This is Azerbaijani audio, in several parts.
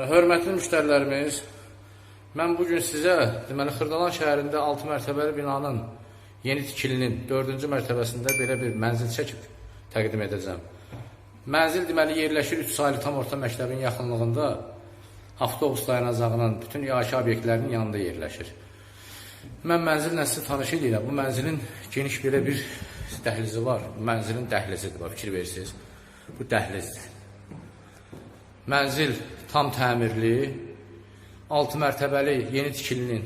Yəni, Hörmətli müştərilərimiz, mən bugün sizə deməli Xırdalan şəhərində 6 mərtəbəli binanın yeni tikilinin 4-cü mərtəbəsində belə bir mənzil çəkib təqdim edəcəm. Mənzil deməli yerləşir 3 saylı tam orta məktəbin yaxınlığında avtobus dayanacağının bütün iaşə obyektlərinin yanında yerləşir. Mən mənzillə sizi tanış edirəm. Bu mənzilin geniş belə bir dəhlizi var. Bu mənzilin dəhlizidir, bax fikir verirsiniz. Bu dəhlizdir. Mənzil tam təmirli, 6 mərtəbəli yeni tikilinin,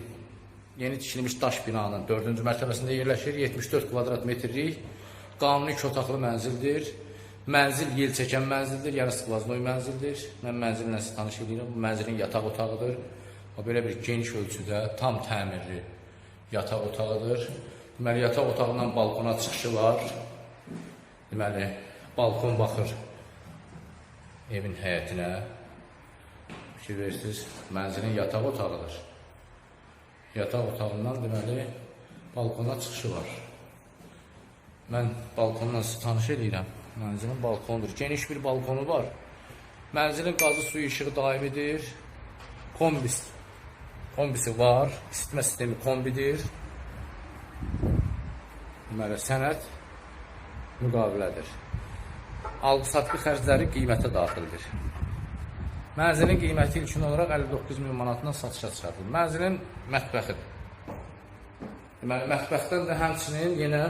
yeni tikilmiş daş binanın 4-cü mərtəbəsində yerləşir. 74 kvadrat metrlik qanuni iki otaqlı mənzildir. Mənzil yel çəkən mənzildir, yəni skvaznoy mənzildir. Mən mənzillə sizi tanış edirəm. Bu mənzilin yataq otağıdır. O belə bir geniş ölçüdə, tam təmirli yataq otağıdır. Deməli, yataq otağından balkona çıxışı var. Deməli, balkon baxır evin həyətinə. Fikir verirsiniz, mənzilin yataq otağıdır. Yataq otağından deməli, balkona çıxışı var. Mən balkonla sizi tanış edirəm. Mənzilin balkonudur. Geniş bir balkonu var. Mənzilin qazı suyu işığı daimidir. Kombis. Kombisi var. İsitmə sistemi kombidir. Deməli, sənəd müqavilədir. Alqı-satqı xərcləri qiymətə daxildir. Mənzilin qiyməti ilkin olaraq 59 min manatından satışa çıxarılır. Mənzilin mətbəxidir. Deməli, mətbəxdən də həmçinin yenə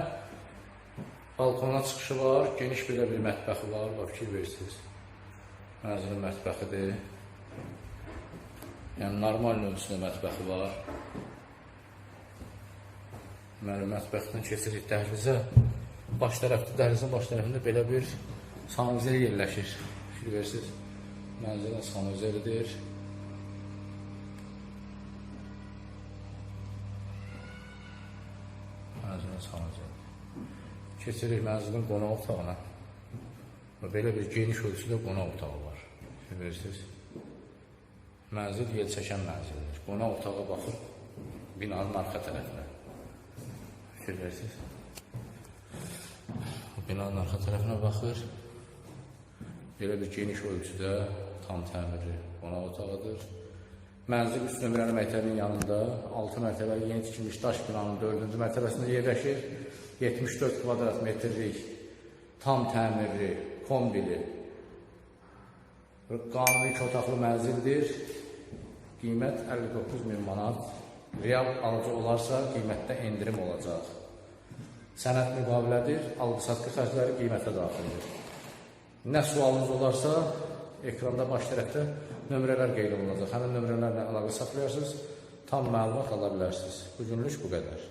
balkona çıxışı var, geniş belə bir mətbəxi var, bax fikir verirsiniz. Mənzilin mətbəxidir. Yəni normal növsündə mətbəxi var. Deməli, mətbəxdən keçirik dəhlizə. Baş tərəfdə, dəhlizin baş tərəfində belə bir sanuzel yerləşir. Fikir verirsiniz. Mənzilin sanuzelidir. Mənzilin sanuzeli. Keçirik mənzilin qonaq otağına. Belə bir geniş ölçüdə qonaq otağı var. Fikir verirsiniz. Mənzil yel çəkən mənzildir. Qonaq otağa baxır binanın arxa tərəfinə. Fikir verirsiniz. Binanın arxa tərəfinə baxır. Belə bir geniş ölçüdə tam təmirli qonaq otağıdır. Mənzil üst nömrəli məktəbin yanında 6 mərtəbəli yeni tikilmiş daş binanın 4-cü mərtəbəsində yerləşir. 74 kvadrat metrlik tam təmirli, kombili qanuni iki otaqlı mənzildir. Qiymət 59 min manat. Real alıcı olarsa qiymətdə endirim olacaq. Sənəd müqavilədir, alqı-satqı xərcləri qiymətə daxildir. Nə sualınız olarsa, ekranda baş tərəfdə nömrələr qeyd olunacaq. Həmin nömrələrlə əlaqə saxlayarsınız, tam məlumat ala bilərsiniz. Bugünlük bu qədər.